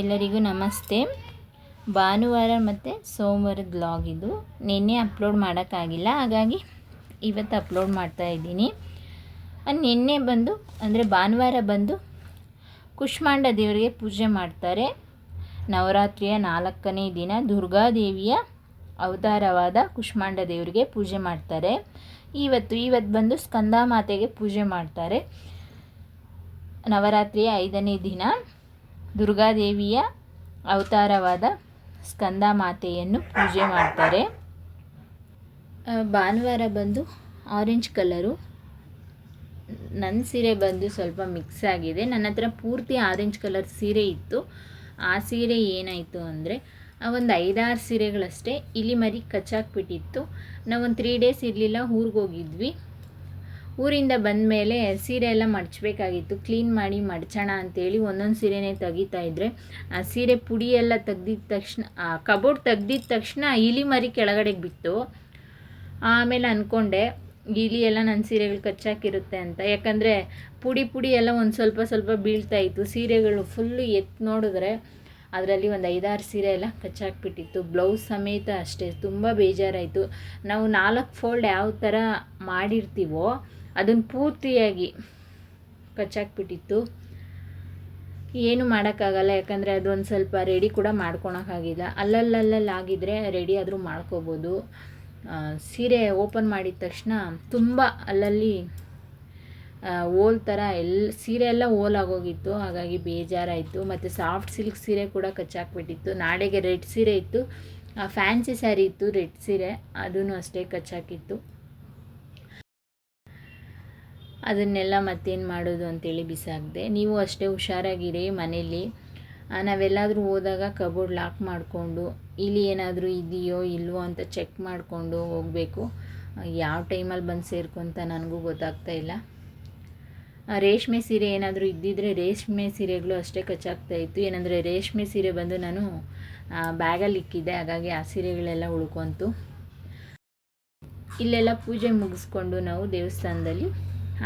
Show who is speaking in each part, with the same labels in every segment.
Speaker 1: ಎಲ್ಲರಿಗೂ ನಮಸ್ತೆ. ಭಾನುವಾರ ಮತ್ತು ಸೋಮವಾರದ ಬ್ಲಾಗ್ ಇದು. ನಿನ್ನೆ ಅಪ್ಲೋಡ್ ಮಾಡೋಕ್ಕಾಗಿಲ್ಲ, ಹಾಗಾಗಿ ಇವತ್ತು ಅಪ್ಲೋಡ್ ಮಾಡ್ತಾ ಇದ್ದೀನಿ. ನಿನ್ನೆ ಬಂದು, ಅಂದರೆ ಭಾನುವಾರ ಬಂದು ಕುಷ್ಮಾಂಡ ದೇವರಿಗೆ ಪೂಜೆ ಮಾಡ್ತಾರೆ. ನವರಾತ್ರಿಯ ನಾಲ್ಕನೇ ದಿನ ದುರ್ಗಾದೇವಿಯ ಅವತಾರವಾದ ಕುಷ್ಮಾಂಡ ದೇವರಿಗೆ ಪೂಜೆ ಮಾಡ್ತಾರೆ. ಇವತ್ತು ಇವತ್ತು ಬಂದು ಸ್ಕಂದ ಮಾತೆಗೆ ಪೂಜೆ ಮಾಡ್ತಾರೆ. ನವರಾತ್ರಿಯ ಐದನೇ ದಿನ. ದುರ್ಗಾದೇವಿಯ ಅವತಾರವಾದ ಸ್ಕಂದ ಮಾತೆಯನ್ನು ಪೂಜೆ ಮಾಡ್ತಾರೆ. ಭಾನುವಾರ ಬಂದು ಆರೆಂಜ್ ಕಲರು ನನ್ನ ಸೀರೆ ಬಂದು ಸ್ವಲ್ಪ ಮಿಕ್ಸ್ ಆಗಿದೆ. ನನ್ನ ಹತ್ರ ಪೂರ್ತಿ ಆರೆಂಜ್ ಕಲರ್ ಸೀರೆ ಇತ್ತು. ಆ ಸೀರೆ ಏನಾಯಿತು ಅಂದರೆ ಒಂದು ಐದಾರು ಸೀರೆಗಳಷ್ಟೇ ಇಲಿ ಮರಿ ಕಚ್ಚಾಕ್ಬಿಟ್ಟಿತ್ತು. ನಾವೊಂದು ತ್ರೀ ಡೇಸ್ ಇರಲಿಲ್ಲ, ಊರಿಗೆ ಹೋಗಿದ್ವಿ. ಊರಿಂದ ಬಂದ ಮೇಲೆ ಸೀರೆ ಎಲ್ಲ ಮಡಚಬೇಕಾಗಿತ್ತು. ಕ್ಲೀನ್ ಮಾಡಿ ಮಡಚೋಣ ಅಂತೇಳಿ ಒಂದೊಂದು ಸೀರೆನೇ ತೆಗಿತಾ ಇದ್ದರೆ ಆ ಸೀರೆ ಪುಡಿ ಎಲ್ಲ ತೆಗ್ದಿದ ತಕ್ಷಣ, ಆ ಕಬೋರ್ಡ್ ತೆಗ್ದಿದ ತಕ್ಷಣ ಇಲಿ ಮರಿ ಕೆಳಗಡೆಗೆ ಬಿತ್ತು. ಆಮೇಲೆ ಅಂದ್ಕೊಂಡೆ ಇಲಿ ಎಲ್ಲ ನನ್ನ ಸೀರೆಗಳು ಕಚ್ಚಾಕಿರುತ್ತೆ ಅಂತ. ಯಾಕಂದರೆ ಪುಡಿ ಪುಡಿ ಎಲ್ಲ ಒಂದು ಸ್ವಲ್ಪ ಸ್ವಲ್ಪ ಬೀಳ್ತಾ ಇತ್ತು. ಸೀರೆಗಳು ಫುಲ್ಲು ಎತ್ತು ನೋಡಿದ್ರೆ ಅದರಲ್ಲಿ ಒಂದು ಐದಾರು ಸೀರೆ ಎಲ್ಲ ಕಚ್ಚಾಕ್ಬಿಟ್ಟಿತ್ತು. ಬ್ಲೌಸ್ ಸಮೇತ ಅಷ್ಟೇ, ತುಂಬ ಬೇಜಾರಾಯಿತು. ನಾವು ನಾಲ್ಕು ಫೋಲ್ಡ್ ಯಾವ ಥರ ಮಾಡಿರ್ತೀವೋ ಅದನ್ನು ಪೂರ್ತಿಯಾಗಿ ಕಚ್ಚಾಕ್ಬಿಟ್ಟಿತ್ತು. ಏನು ಮಾಡೋಕ್ಕಾಗಲ್ಲ, ಯಾಕಂದರೆ ಅದೊಂದು ಸ್ವಲ್ಪ ರೆಡಿ ಕೂಡ ಮಾಡ್ಕೊಳಕ್ಕಾಗಿಲ್ಲ. ಅಲ್ಲಲ್ಲಲ್ಲಿ ಆಗಿದ್ರೆ ರೆಡಿ ಆದರೂ ಮಾಡ್ಕೋಬೋದು. ಸೀರೆ ಓಪನ್ ಮಾಡಿದ ತಕ್ಷಣ ತುಂಬ ಅಲ್ಲಲ್ಲಿ ಓಲ್ ಥರ ಎಲ್ಲ ಸೀರೆ ಎಲ್ಲ ಓಲ್ ಆಗೋಗಿತ್ತು. ಹಾಗಾಗಿ ಬೇಜಾರಾಯಿತು. ಮತ್ತು ಸಾಫ್ಟ್ ಸಿಲ್ಕ್ ಸೀರೆ ಕೂಡ ಕಚ್ಚಾಕ್ಬಿಟ್ಟಿತ್ತು. ನಾಳೆಗೆ ರೆಡ್ ಸೀರೆ ಇತ್ತು. ಫ್ಯಾನ್ಸಿ ಸ್ಯಾರಿ ಇತ್ತು ರೆಡ್ ಸೀರೆ. ಅದೂ ಅಷ್ಟೇ ಕಚ್ಚಾಕಿತ್ತು. ಅದನ್ನೆಲ್ಲ ಮತ್ತೇನು ಮಾಡೋದು ಅಂತೇಳಿ ಬಿಸಾಕಿದೆ. ನೀವು ಅಷ್ಟೇ ಹುಷಾರಾಗಿರಿ ಮನೇಲಿ. ನಾವೆಲ್ಲಾದರೂ ಹೋದಾಗ ಕಬೋರ್ಡ್ ಲಾಕ್ ಮಾಡಿಕೊಂಡು, ಇಲ್ಲಿ ಏನಾದರೂ ಇದೆಯೋ ಇಲ್ವೋ ಅಂತ ಚೆಕ್ ಮಾಡಿಕೊಂಡು ಹೋಗಬೇಕು. ಯಾವ ಟೈಮಲ್ಲಿ ಬಂದು ಸೇರ್ಕೊಂತ ನನಗೂ ಗೊತ್ತಾಗ್ತಾ ಇಲ್ಲ. ರೇಷ್ಮೆ ಸೀರೆ ಏನಾದರೂ ಇದ್ದಿದ್ದರೆ ರೇಷ್ಮೆ ಸೀರೆಗಳು ಅಷ್ಟೇ ಕಚ್ಚಾಗ್ತಾ ಇತ್ತು. ಏನಂದರೆ ರೇಷ್ಮೆ ಸೀರೆ ಬಂದು ನಾನು ಬ್ಯಾಗಲ್ಲಿ ಇಕ್ಕಿದ್ದೆ. ಹಾಗಾಗಿ ಆ ಸೀರೆಗಳೆಲ್ಲ ಉಳ್ಕೊಂತು. ಇಲ್ಲೆಲ್ಲ ಪೂಜೆ ಮುಗಿಸ್ಕೊಂಡು ನಾವು ದೇವಸ್ಥಾನದಲ್ಲಿ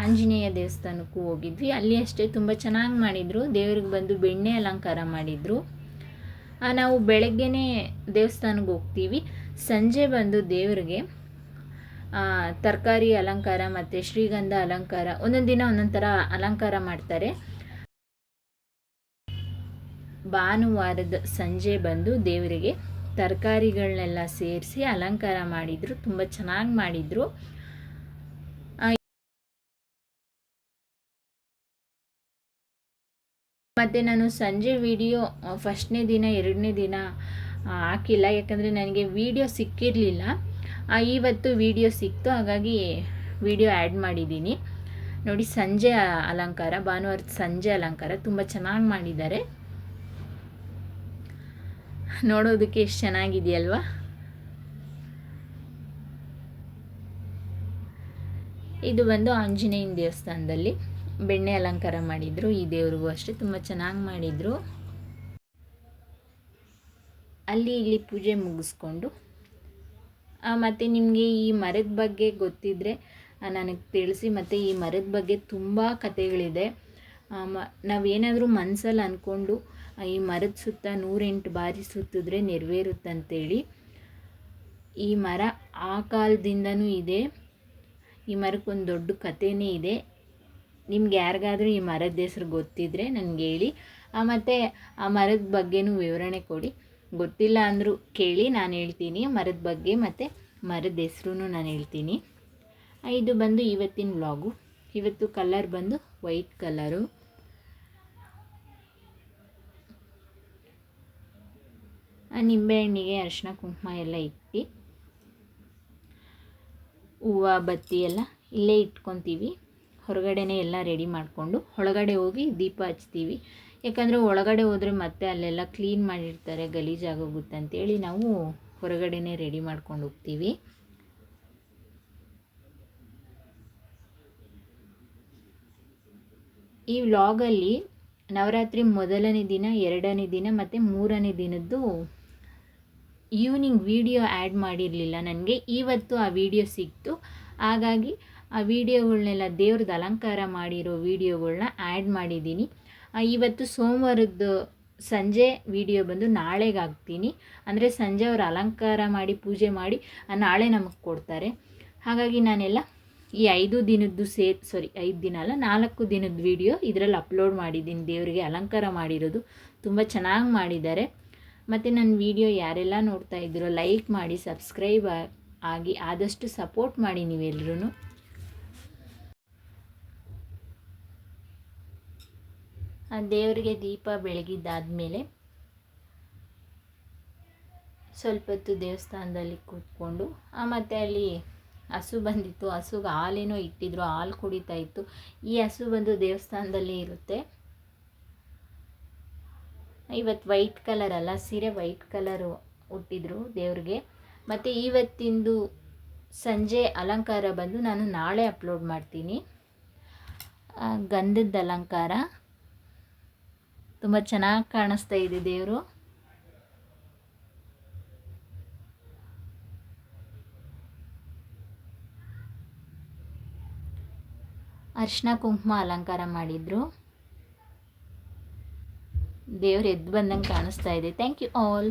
Speaker 1: ಆಂಜನೇಯ ದೇವಸ್ಥಾನಕ್ಕೂ ಹೋಗಿದ್ವಿ. ಅಲ್ಲಿ ಅಷ್ಟೇ ತುಂಬ ಚೆನ್ನಾಗಿ ಮಾಡಿದರು. ದೇವ್ರಿಗೆ ಬಂದು ಬೆಣ್ಣೆ ಅಲಂಕಾರ ಮಾಡಿದರು. ನಾವು ಬೆಳಗ್ಗೆನೇ ದೇವಸ್ಥಾನಕ್ಕೆ ಹೋಗ್ತೀವಿ. ಸಂಜೆ ಬಂದು ದೇವರಿಗೆ ತರಕಾರಿ ಅಲಂಕಾರ ಮತ್ತು ಶ್ರೀಗಂಧ ಅಲಂಕಾರ ಒಂದೊಂದು ದಿನ ಒಂದೊಂದು ಥರ ಅಲಂಕಾರ ಮಾಡ್ತಾರೆ. ಭಾನುವಾರದ ಸಂಜೆ ಬಂದು ದೇವರಿಗೆ ತರಕಾರಿಗಳನ್ನೆಲ್ಲ ಸೇರಿಸಿ ಅಲಂಕಾರ ಮಾಡಿದರು. ತುಂಬ ಚೆನ್ನಾಗಿ ಮಾಡಿದರು. ಮತ್ತು ನಾನು ಸಂಜೆ ವಿಡಿಯೋ ಫಸ್ಟ್ನೇ ದಿನ, ಎರಡನೇ ದಿನ ಹಾಕಿಲ್ಲ. ಯಾಕಂದರೆ ನನಗೆ ವಿಡಿಯೋ ಸಿಕ್ಕಿರಲಿಲ್ಲ. ಇವತ್ತು ವಿಡಿಯೋ ಸಿಕ್ತು. ಹಾಗಾಗಿ ವಿಡಿಯೋ ಆ್ಯಡ್ ಮಾಡಿದ್ದೀನಿ. ನೋಡಿ, ಸಂಜೆ ಅಲಂಕಾರ, ಭಾನುವಾರ ಸಂಜೆ ಅಲಂಕಾರ. ತುಂಬ ಚೆನ್ನಾಗಿ ಮಾಡಿದ್ದಾರೆ. ನೋಡೋದಕ್ಕೆ ಎಷ್ಟು ಚೆನ್ನಾಗಿದೆಯಲ್ವಾ? ಇದು ಬಂದು ಆಂಜನೇಯನ ದೇವಸ್ಥಾನದಲ್ಲಿ. ಬೆಣ್ಣೆ ಅಲಂಕಾರ ಮಾಡಿದರು, ಈ ದೇವ್ರಿಗೂ ಅಷ್ಟೇ, ತುಂಬ ಚೆನ್ನಾಗಿ ಮಾಡಿದರು. ಅಲ್ಲಿ ಇಲ್ಲಿ ಪೂಜೆ ಮುಗಿಸ್ಕೊಂಡು ಮತ್ತು ನಿಮಗೆ ಈ ಮರದ ಬಗ್ಗೆ ಗೊತ್ತಿದ್ದರೆ ನನಗೆ ತಿಳಿಸಿ, ಮತ್ತು ಈ ಮರದ ಬಗ್ಗೆ ತುಂಬ ಕಥೆಗಳಿದೆ. ಮ, ನಾವೇನಾದರೂ ಮನಸ್ಸಲ್ಲಿ ಅಂದ್ಕೊಂಡು ಈ ಮರದ ಸುತ್ತ ನೂರೆಂಟು ಬಾರಿ ಸುತ್ತಿದ್ರೆ ನೆರವೇರುತ್ತಂತೇಳಿ, ಈ ಮರ ಆ ಕಾಲದಿಂದನೂ ಇದೆ, ಈ ಮರಕ್ಕೊಂದು ದೊಡ್ಡ ಕಥೆನೇ ಇದೆ. ನಿಮ್ಗೆ ಯಾರಿಗಾದರೂ ಈ ಮರದ ಹೆಸ್ರು ಗೊತ್ತಿದ್ದರೆ ನನಗೆ ಹೇಳಿ. ಮತ್ತು ಆ ಮರದ ಬಗ್ಗೆನೂ ವಿವರಣೆ ಕೊಡಿ. ಗೊತ್ತಿಲ್ಲ ಅಂದರೂ ಕೇಳಿ, ನಾನು ಹೇಳ್ತೀನಿ. ಮರದ ಬಗ್ಗೆ ಮತ್ತು ಮರದ ಹೆಸ್ರು ನಾನು ಹೇಳ್ತೀನಿ. ಇದು ಬಂದು ಇವತ್ತಿನ ವ್ಲಾಗು ಇವತ್ತು ಕಲರ್ ಬಂದು ವೈಟ್ ಕಲರು ನಿಂಬೆಹಣ್ಣಿಗೆ ಅರಿಶಿನ ಕುಂಕುಮ ಎಲ್ಲ ಇಟ್ಟು. ಹೂವು, ಬತ್ತಿ ಎಲ್ಲ ಇಲ್ಲೇ ಇಟ್ಕೊತೀವಿ. ಹೊರಗಡೆನೇ ಎಲ್ಲ ರೆಡಿ ಮಾಡಿಕೊಂಡು ಒಳಗಡೆ ಹೋಗಿ ದೀಪ ಹಚ್ತೀವಿ. ಯಾಕಂದರೆ ಒಳಗಡೆ ಹೋದರೆ ಮತ್ತೆ ಅಲ್ಲೆಲ್ಲ ಕ್ಲೀನ್ ಮಾಡಿರ್ತಾರೆ ಗಲೀಜಾಗೋಗುತ್ತೆ ಅಂತೇಳಿ ನಾವು ಹೊರಗಡೆನೇ ರೆಡಿ ಮಾಡ್ಕೊಂಡು ಹೋಗ್ತೀವಿ. ಈ ವ್ಲಾಗಲ್ಲಿ ನವರಾತ್ರಿ ಮೊದಲನೇ ದಿನ, ಎರಡನೇ ದಿನ ಮತ್ತು ಮೂರನೇ ದಿನದ್ದು ಈವ್ನಿಂಗ್ ವಿಡಿಯೋ ಆ್ಯಡ್ ಮಾಡಿರಲಿಲ್ಲ. ನನಗೆ ಇವತ್ತು ಆ ವಿಡಿಯೋ ಸಿಕ್ತು. ಹಾಗಾಗಿ ಆ ವಿಡಿಯೋಗಳನ್ನೆಲ್ಲ ದೇವ್ರದ್ದು ಅಲಂಕಾರ ಮಾಡಿರೋ ವಿಡಿಯೋಗಳನ್ನ ಆ್ಯಡ್ ಮಾಡಿದ್ದೀನಿ. ಇವತ್ತು ಸೋಮವಾರದ್ದು ಸಂಜೆ ವಿಡಿಯೋ ಬಂದು ನಾಳೆಗೆ ಹಾಕ್ತೀನಿ. ಅಂದರೆ ಸಂಜೆ ಅವರು ಅಲಂಕಾರ ಮಾಡಿ, ಪೂಜೆ ಮಾಡಿ ನಾಳೆ ನಮಗೆ ಕೊಡ್ತಾರೆ. ಹಾಗಾಗಿ ನಾನೆಲ್ಲ ಈ ಐದು ದಿನದ್ದು ಸೇ ಸಾರಿ ಐದು ದಿನ ಅಲ್ಲ, ನಾಲ್ಕು ದಿನದ ವಿಡಿಯೋ ಇದರಲ್ಲಿ ಅಪ್ಲೋಡ್ ಮಾಡಿದ್ದೀನಿ. ದೇವರಿಗೆ ಅಲಂಕಾರ ಮಾಡಿರೋದು ತುಂಬ ಚೆನ್ನಾಗಿ ಮಾಡಿದ್ದಾರೆ. ಮತ್ತು ನನ್ನ ವಿಡಿಯೋ ಯಾರೆಲ್ಲ ನೋಡ್ತಾ ಇದ್ದೀರೋ ಲೈಕ್ ಮಾಡಿ, ಸಬ್ಸ್ಕ್ರೈಬ್ ಆಗಿ ಆದಷ್ಟು ಸಪೋರ್ಟ್ ಮಾಡಿ ನೀವೆಲ್ಲರೂ ದೇವರಿಗೆ ದೀಪ ಬೆಳಗಿದ್ದಾದಮೇಲೆ ಸ್ವಲ್ಪ ಹೊತ್ತು ದೇವಸ್ಥಾನದಲ್ಲಿ ಕೂತ್ಕೊಂಡು, ಆ ಮತ್ತು ಅಲ್ಲಿ ಹಸು ಬಂದಿತ್ತು. ಹಸುಗೆ ಹಾಲೇನೋ ಇಟ್ಟಿದ್ರು, ಹಾಲು ಕುಡಿತಾ ಇತ್ತು. ಈ ಹಸು ಬಂದು ದೇವಸ್ಥಾನದಲ್ಲಿ ಇರುತ್ತೆ. ಇವತ್ತು ವೈಟ್ ಕಲರ್ ಅಲ್ಲ, ಸೀರೆ ವೈಟ್ ಕಲರು ಹುಟ್ಟಿದ್ರು ದೇವ್ರಿಗೆ. ಮತ್ತು ಇವತ್ತಿಂದು ಸಂಜೆ ಅಲಂಕಾರ ಬಂದು ನಾನು ನಾಳೆ ಅಪ್ಲೋಡ್ ಮಾಡ್ತೀನಿ. ಗಂಧದ ಅಲಂಕಾರ. ತುಂಬ ಚೆನ್ನಾಗಿ ಕಾಣಿಸ್ತಾ ಇದೆ ದೇವರು. ಅರ್ಶಿನ ಕುಂಕುಮ ಅಲಂಕಾರ ಮಾಡಿದ್ರು. ದೇವ್ರು ಎದ್ದು ಬಂದಂಗೆ ಕಾಣಿಸ್ತಾ ಇದೆ. Thank you all